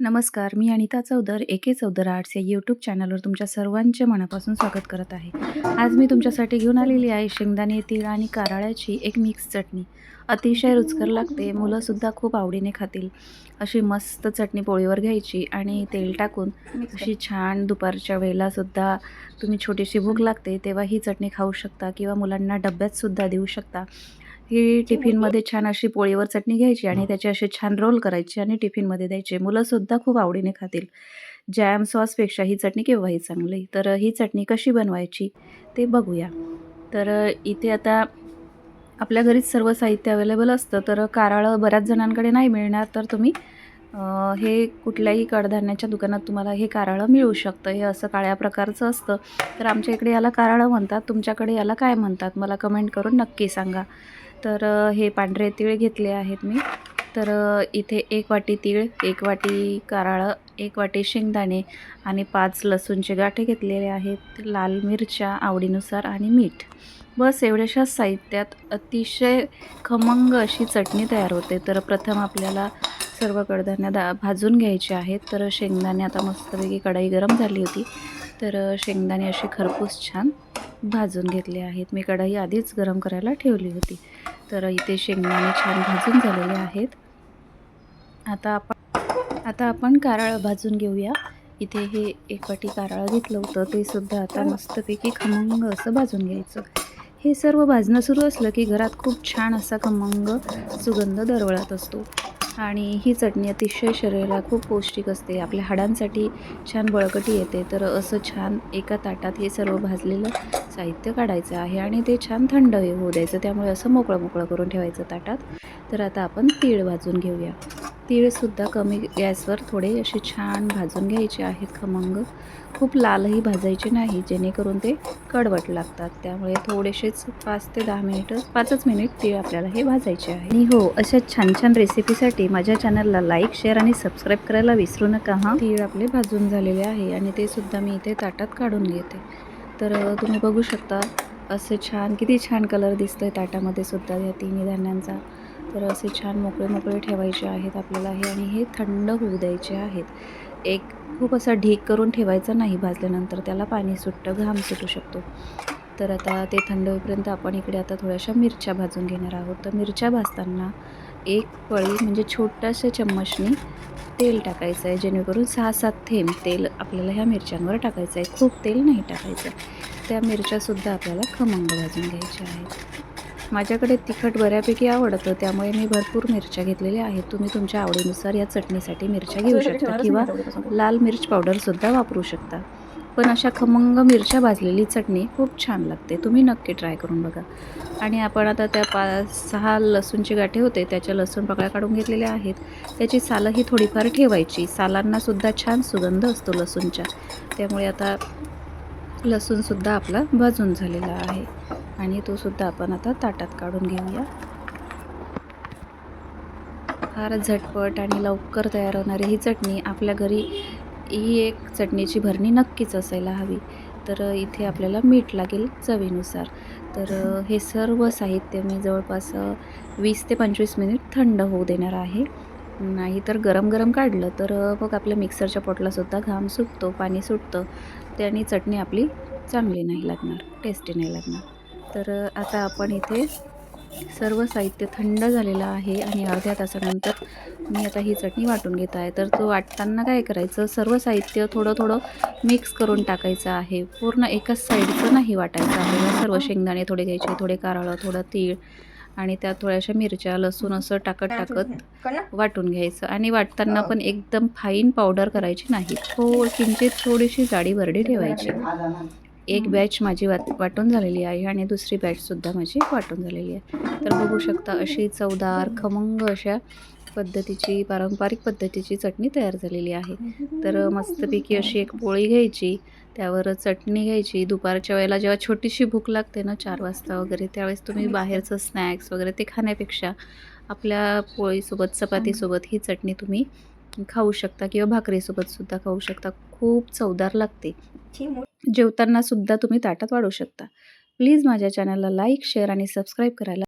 नमस्कार मी अनिता चौदर एके चौदर आर्ट्स या यूट्यूब चॅनलवर तुमच्या सर्वांचे मनापासून स्वागत करत आहे. आज मी तुमच्यासाठी घेऊन आलेली आहे शेंगदाणे तीळ आणि कारळ्याची एक मिक्स चटणी. अतिशय रुचकर लागते मुलंसुद्धा खूप आवडीने खातील. अशी मस्त चटणी पोळीवर घ्यायची आणि तेल टाकून अशी छान दुपारच्या वेळेलासुद्धा तुम्ही छोटीशी भूक लागते तेव्हा ही चटणी खाऊ शकता किंवा मुलांना डब्यातसुद्धा देऊ शकता. ही टिफिनमध्ये छान अशी पोळीवर चटणी घ्यायची आणि त्याचे असे छान रोल करायचे आणि टिफिनमध्ये द्यायचे. मुलंसुद्धा खूप आवडीने खातील. जॅम सॉसपेक्षा ही चटणी केव्हाही चांगली? तर ही चटणी कशी बनवायची ते बघूया. तर इथे आता आपल्या घरीच सर्व साहित्य अवेलेबल असतं. तर कारळं बऱ्याच जणांकडे नाही मिळणार तर तुम्ही हे कुठल्याही कडधान्याच्या दुकानात तुम्हाला हे कारळं मिळू शकतं. हे असं काळ्या प्रकारचं असतं. तर आमच्या इकडे याला कारळं म्हणतात. तुमच्याकडे याला काय म्हणतात? मला कमेंट करून नक्की सांगा. तर हे पांढरे तीळ घेतले आहेत मी. तर इथे एक वाटी तीळ एक वाटी कारळं एक वाटी शेंगदाणे आणि पाच लसूणचे गाठे घेतलेले आहेत. लाल मिरच्या आवडीनुसार आणि मीठ. बस एवढ्याशा साहित्यात अतिशय खमंग अशी चटणी तयार होते. तर प्रथम आपल्याला सर्व कडधान्य दा भाजून घ्यायचे आहेत. तर शेंगदाणे आता मस्तपैकी कढई गरम झाली होती. तर शेंगदाणे असे खरपूस छान भाजून घेतले आहेत. मी कढाई आधीच गरम करायला ठेवली होती. तर इथे शेंगदाणे छान भाजून झालेले आहेत. आता आपण आता आपण कारळ भाजून घेऊया. इथे हे एक वाटी कारळ घेतलं होतं. ते सुद्धा आता मस्तपैकी खमंग असं भाजून घ्यायचं. हे सर्व भाजणं सुरू असलं की घरात खूप छान असा खमंग सुगंध दरवळत असतो. आणि ही चटणी अतिशय शरीराला खूप पौष्टिक असते. आपल्या हाडांसाठी छान बळकटी येते. तर असं छान एका ताटात हे सर्व भाजलेलं साहित्य काढायचं आहे आणि ते छान थंड होऊ द्यायचं. त्यामुळे असं मोकळं मोकळं करून ठेवायचं ताटात. तर आता आपण तीळ भाजून घेऊया. तीळसुद्धा कमी गॅसवर थोडे असे छान भाजून घ्यायचे आहेत खमंग. खूप लालही भाजायचे नाही जेणेकरून ते कडवट लागतात. त्यामुळे थोडेसेच पाच ते दहा मिनिटं पाचच मिनिट तीळ आपल्याला हे भाजायचे आहे. आणि हो अशा छान छान रेसिपीसाठी माझ्या चॅनलला लाईक शेअर आणि सबस्क्राईब करायला विसरू नका हां. तीळ आपले भाजून झालेले आहे आणि ते सुद्धा मी इथे ताटात काढून घेते. तर तुम्ही बघू शकता असं छान किती छान कलर दिसतोय ताटामध्ये सुद्धा या तिन्ही धान्यांचा. तर असे छान मोकळे मोकळे ठेवायचे आहेत आपल्याला हे आणि हे थंड होऊ द्यायचे आहेत. एक खूप असा ढीक करून ठेवायचा नाही भाजल्यानंतर त्याला पाणी सुटतं घाम सुटू शकतो. तर आता ते थंड होईपर्यंत आपण इकडे आता थोड्याशा मिरच्या भाजून घेणार आहोत. तर मिरच्या भाजताना एक पळी म्हणजे छोट्याशा चम्मचनी तेल टाकायचं आहे जेणेकरून सहा सात थेंब तेल आपल्याला ह्या मिरच्यांवर टाकायचं आहे. खूप तेल नाही टाकायचं. त्या मिरच्यासुद्धा आपल्याला खमंग भाजून घ्यायच्या आहेत. माझ्याकडे तिखट बऱ्यापैकी आवडतं त्यामुळे मी भरपूर मिरच्या घेतलेल्या आहेत. तुम्ही तुमच्या आवडीनुसार या चटणीसाठी मिरच्या घेऊ शकता किंवा लाल मिर्च पावडरसुद्धा वापरू शकता. पण अशा खमंग मिरच्या भाजलेली चटणी खूप छान लागते. तुम्ही नक्की ट्राय करून बघा. आणि आपण आता त्या पाच सहा लसूणचे गाठे होते त्याच्या लसूण पकड्या काढून घेतलेल्या आहेत. त्याची सालं ही थोडीफार ठेवायची. सालांनासुद्धा छान सुगंध असतो लसूणच्या. त्यामुळे आता लसूणसुद्धा आपला भाजून झालेला आहे. आणि तो सुद्धा आपण आता ताटात काढून घेऊया. फार झटपट आणि लवकर तयार होणारी ही चटणी आपल्या घरी ही एक चटणीची भरणी नक्कीच असायला हवी. तर इथे आपल्याला मीठ लागेल चवीनुसार. तर हे सर्व साहित्य मी जवळपास वीस ते पंचवीस मिनिट थंड होऊ देणार आहे. नाही तर गरम गरम काढलं तर मग आपल्या मिक्सरच्या पोटलासुद्धा घाम सुटतो पाणी सुटतं. त्याने चटणी आपली चांगली नाही लागणार टेस्टी नाही लागणार. तर आता आपण इथे सर्व साहित्य थंड झालेलं आहे आणि अर्ध्या तासानंतर मी आता ही चटणी वाटून घेत आहे. तर तो वाटताना काय करायचं सर्व साहित्य थोडं थोडं मिक्स करून टाकायचं आहे. पूर्ण एकाच साईडचं नाही वाटायचं आहे. सर्व शेंगदाणे थोडे घ्यायचे थोडे कारळं थोडं तीळ आणि त्यात थोड्याशा मिरच्या लसूण असं टाकत टाकत वाटून घ्यायचं आणि वाटताना पण एकदम फाईन पावडर करायची नाही. थोड किंचित थोडीशी जाडी भरडी ठेवायची. एक बॅच माझी वाट वाटून झालेली आहे आणि दुसरी बॅचसुद्धा माझी वाटून झालेली आहे. तर बघू शकता अशी चवदार खमंग अशा पद्धतीची पारंपरिक पद्धतीची चटणी तयार झालेली आहे. तर मस्तपैकी अशी एक पोळी घ्यायची त्यावर चटणी घ्यायची. दुपारच्या वेळेला जेव्हा छोटीशी भूक लागते ना चार वाजता वगैरे त्यावेळेस तुम्ही बाहेरचं स्नॅक्स वगैरे ते खाण्यापेक्षा आपल्या पोळीसोबत चपातीसोबत ही चटणी तुम्ही खाऊ शकता किंवा भाकरीसोबतसुद्धा खाऊ शकता. खूप चवदार लागते. जेवताना सुद्धा तुम्ही ताटात वाढू शकता. प्लीज माझ्या चॅनलला लाईक शेअर आणि सबस्क्राईब करायला